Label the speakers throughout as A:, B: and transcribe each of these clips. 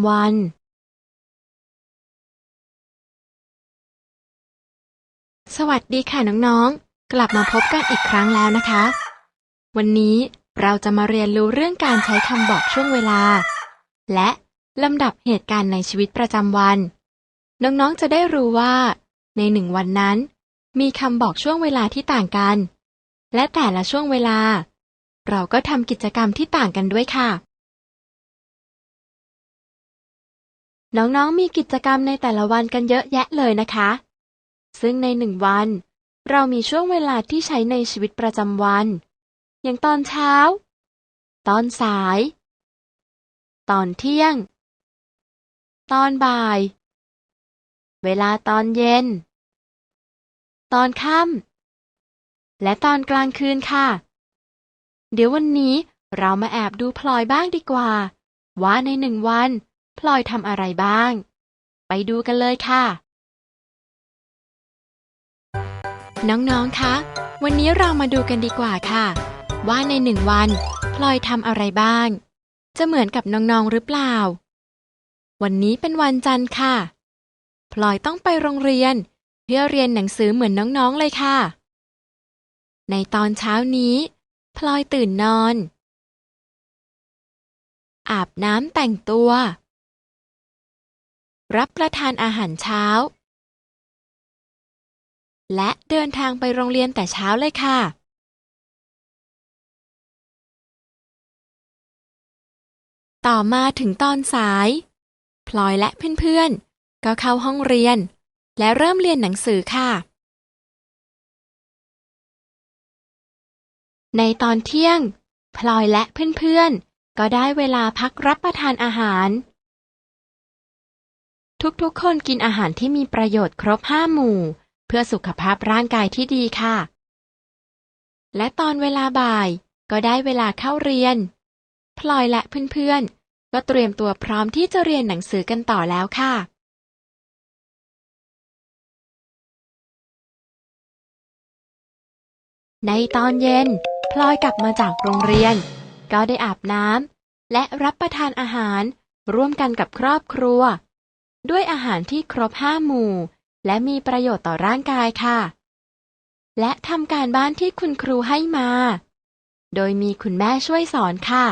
A: ำวันสวัสดีค่ะน้องๆ กลับมาพบกันอีกครั้งแล้วนะคะ วันนี้เราจะมาเรียนรู้เรื่องการใช้คำบอกช่วงเวลา และลำดับเหตุการณ์ในชีวิตประจำวัน น้องๆ จะได้รู้ว่า ในหนึ่งวันนั้น มีคำบอกช่วงเวลาที่ต่างกัน และแต่ละช่วงเวลา เราก็ทำกิจกรรมที่ต่างกันด้วยค่ะ น้องๆมีกิจกรรมในแต่ละวันกันเยอะแยะเลยนะคะ ซึ่งในหนึ่งวัน เรามีช่วงเวลาที่ใช้ในชีวิตประจำวัน อย่างตอนเช้า ตอนสาย ตอนเที่ยง ตอนบ่าย เวลาตอนเย็น ตอนค่ำและตอนกลางคืนค่ะ เดี๋ยววันนี้เรามาแอบดูพลอยบ้างดีกว่า ว่าในหนึ่งวัน พลอยทำอะไรบ้าง ไปดูกันเลยค่ะ น้องๆ คะ วันนี้เรามาดูกันดีกว่าค่ะ ว่าในหนึ่งวัน พลอยทำอะไรบ้าง จะเหมือนกับน้องๆ หรือเปล่า วันนี้เป็นวันจันทร์ค่ะ พลอยต้องไปโรงเรียน เพื่อเรียนหนังสือเหมือนน้องๆ เลยค่ะ ในตอนเช้านี้ พลอยตื่นนอนอาบน้ำแต่งตัว รับประทานอาหารเช้า และเดินทางไปโรงเรียนแต่เช้าเลยค่ะ ต่อมาถึงตอนสาย พลอยและเพื่อนๆ ก็เข้าห้องเรียน และเริ่มเรียนหนังสือค่ะ ในตอนเที่ยง พลอยและเพื่อนๆ ก็ได้เวลาพักรับประทานอาหาร ทุกๆ คนกินอาหารที่มีประโยชน์ครบห้าหมู่ เพื่อสุขภาพร่างกายที่ดีค่ะ และตอนเวลาบ่ายก็ได้เวลาเข้าเรียน พลอยและเพื่อนๆ ก็เตรียมตัวพร้อมที่จะเรียนหนังสือกันต่อแล้วค่ะ ในตอนเย็น พลอยกลับมาจากโรงเรียน ก็ได้อาบน้ำและรับประทานอาหาร ร่วมกันกับครอบครัว ด้วยอาหารที่ครบห้าหมู่ และมีประโยชน์ต่อร่างกายค่ะ และทำการบ้านที่คุณครูให้มา โดยมีคุณแม่ช่วยสอนค่ะ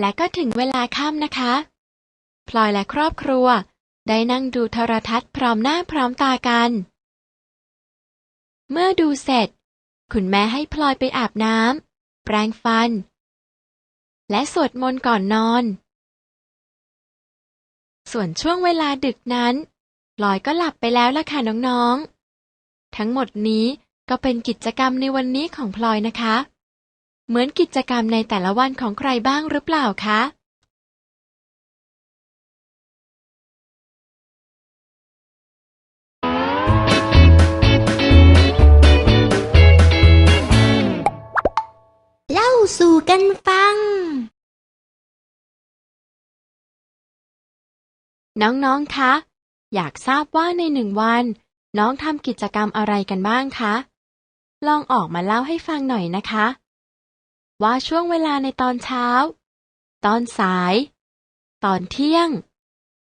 A: และก็ถึงเวลาค่ำนะคะ พลอยและครอบครัว ได้นั่งดูโทรทัศน์พร้อมหน้าพร้อมตากัน เมื่อดูเสร็จ คุณแม่ให้พลอยไปอาบน้ำแปรงฟัน และสวดมนต์ก่อนนอน ส่วนช่วงเวลาดึกนั้นพลอยก็หลับไปแล้วล่ะค่ะน้องๆ ทั้งหมดนี้ก็เป็นกิจกรรมในวันนี้ของพลอยนะคะ เหมือนกิจกรรมในแต่ละวันของใครบ้างหรือเปล่าคะ
B: เล่าสู่กันฟัง
A: น้องๆ คะ อยากทราบว่าในหนึ่งวัน น้องทำกิจกรรมอะไรกันบ้างคะ ลองออกมาเล่าให้ฟังหน่อยนะคะ ว่าช่วงเวลาในตอนเช้า ตอนสาย ตอนเที่ยง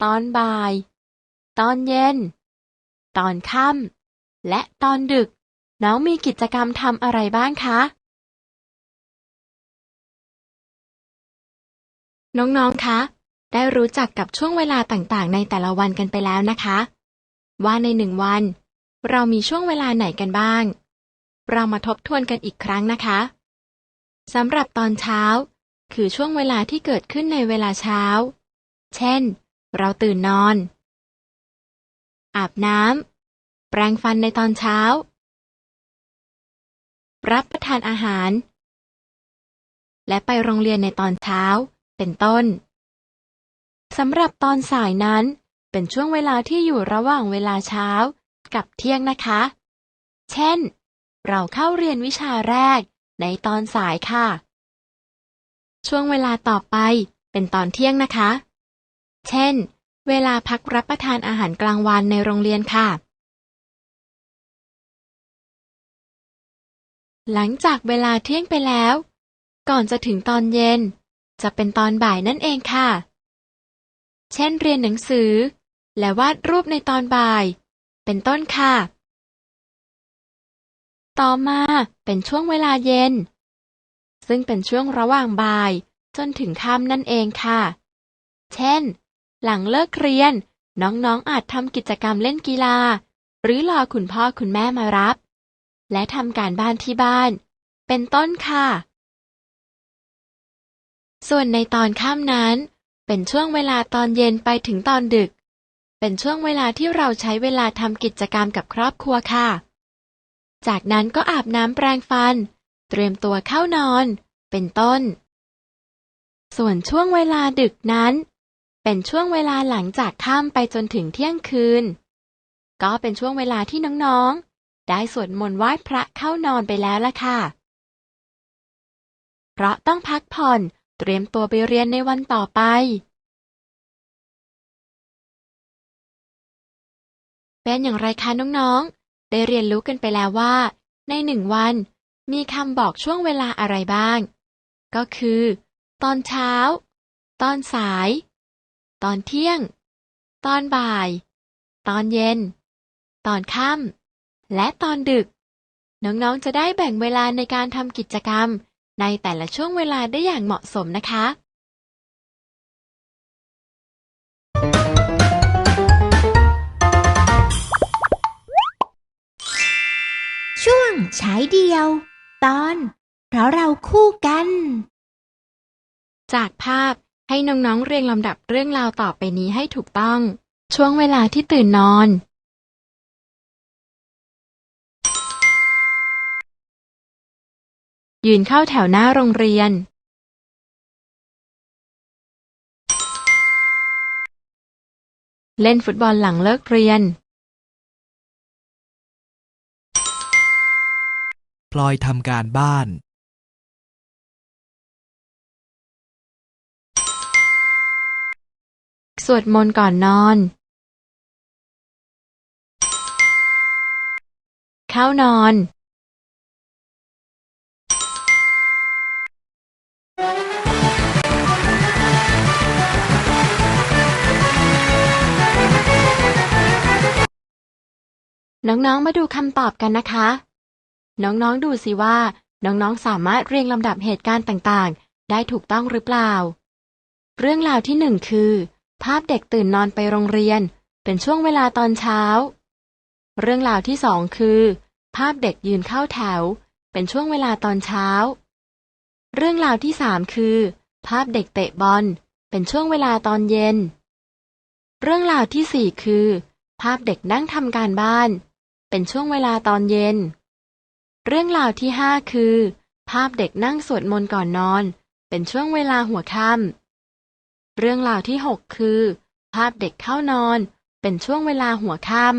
A: ตอนบ่าย ตอนเย็น ตอนค่ำและตอนดึก น้องมีกิจกรรมทำอะไรบ้างคะ น้องๆ คะ ได้รู้จักกับช่วงเวลาต่างๆ ในแต่ละวันกันไปแล้วนะคะ ว่าในหนึ่งวัน เรามีช่วงเวลาไหนกันบ้าง เรามาทบทวนกันอีกครั้งนะคะสำหรับตอนเช้า คือช่วงเวลาที่เกิดขึ้นในเวลาเช้า เช่น เราตื่นนอน อาบน้ำแปรงฟันในตอนเช้า รับประทานอาหาร และไปโรงเรียนในตอนเช้า เป็นต้น สำหรับตอนสายนั้น เป็นช่วงเวลาที่อยู่ระหว่างเวลาเช้ากับเที่ยงนะคะ เช่น เราเข้าเรียนวิชาแรกในตอนสายค่ะ ช่วงเวลาต่อไปเป็นตอนเที่ยงนะคะ เช่น เวลาพักรับประทานอาหารกลางวันในโรงเรียนค่ะ หลังจากเวลาเที่ยงไปแล้ว ก่อนจะถึงตอนเย็น จะเป็นตอนบ่ายนั่นเองค่ะ เช่นเรียนหนังสือ และวาดรูปในตอนบ่าย เป็นต้นค่ะ ต่อมาเป็นช่วงเวลาเย็น ซึ่งเป็นช่วงระหว่างบ่ายจนถึงค่ำนั่นเองค่ะ เช่น หลังเลิกเรียน น้องๆอาจทำกิจกรรมเล่นกีฬา หรือรอคุณพ่อคุณแม่มารับ และทำการบ้านที่บ้าน เป็นต้นค่ะ ส่วนในตอนค่ำนั้น เป็นช่วงเวลาตอนเย็นไปถึงตอนดึก เป็นช่วงเวลาที่เราใช้เวลาทำกิจกรรมกับครอบครัวค่ะ จากนั้นก็อาบน้ำแปรงฟัน เตรียมตัวเข้านอน เป็นต้น ส่วนช่วงเวลาดึกนั้น เป็นช่วงเวลาหลังจากค่ำไปจนถึงเที่ยงคืน ก็เป็นช่วงเวลาที่น้องๆ ได้สวดมนต์ไหว้พระเข้านอนไปแล้วล่ะค่ะ เพราะต้องพักผ่อน เตรียมตัวไปเรียนในวันต่อไปเป็นอย่างไรคะน้องๆ ได้เรียนรู้กันไปแล้วว่า ในหนึ่งวัน มีคำบอกช่วงเวลาอะไรบ้าง ก็คือ ตอนเช้า ตอนสาย ตอนเที่ยง ตอนบ่าย ตอนเย็น ตอนค่ำและตอนดึก น้องๆ จะได้แบ่งเวลาในการทำกิจกรรม ในแต่ละช่วงเวลาได้อย่างเหมาะสมนะคะ
B: ช่วงฉายเดียว ตอน เพราะเราคู่กัน
A: จากภาพให้น้องๆเรียงลำดับเรื่องราวต่อไปนี้ให้ถูกต้อง ช่วงเวลาที่ตื่นนอน ยืนเข้าแถวหน้าโรงเรียน เล่นฟุตบอลหลังเลิกเรียน
C: พลอยทำการบ้าน
A: สวดมนต์ก่อนนอน เข้านอน น้องๆ มาดูคำตอบกันนะคะ น้องๆ ดูสิว่า น้องๆ สามารถเรียงลำดับเหตุการณ์ต่างๆ ได้ถูกต้องหรือเปล่า เรื่องราวที่หนึ่งคือ ภาพเด็กตื่นนอนไปโรงเรียน เป็นช่วงเวลาตอนเช้า เรื่องราวที่สองคือ ภาพเด็กยืนเข้าแถว เป็นช่วงเวลาตอนเช้า เรื่องราวที่สามคือ ภาพเด็กเตะบอล เป็นช่วงเวลาตอนเย็น เรื่องราวที่สี่คือ ภาพเด็กนั่งทำการบ้าน เป็นช่วงเวลาตอนเย็น เรื่องราวที่ห้าคือ ภาพเด็กนั่งสวดมนต์ก่อนนอน เป็นช่วงเวลาหัวค่ำเรื่องราวที่หกคือ ภาพเด็กเข้านอน เป็นช่วงเวลาหัวค่ำ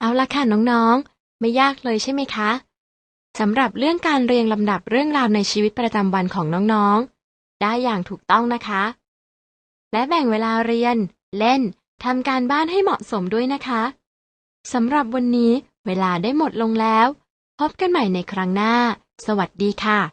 A: เอาละค่ะน้องๆ ไม่ยากเลยใช่ไหมคะสำหรับเรื่องการเรียงลำดับเรื่องราวในชีวิตประจำวันของน้องๆ ได้อย่างถูกต้องนะคะ และแบ่งเวลาเรียน เล่น ทำการบ้านให้เหมาะสมด้วยนะคะสำหรับวันนี้เวลาได้หมดลงแล้ว พบกันใหม่ในครั้งหน้า สวัสดีค่ะ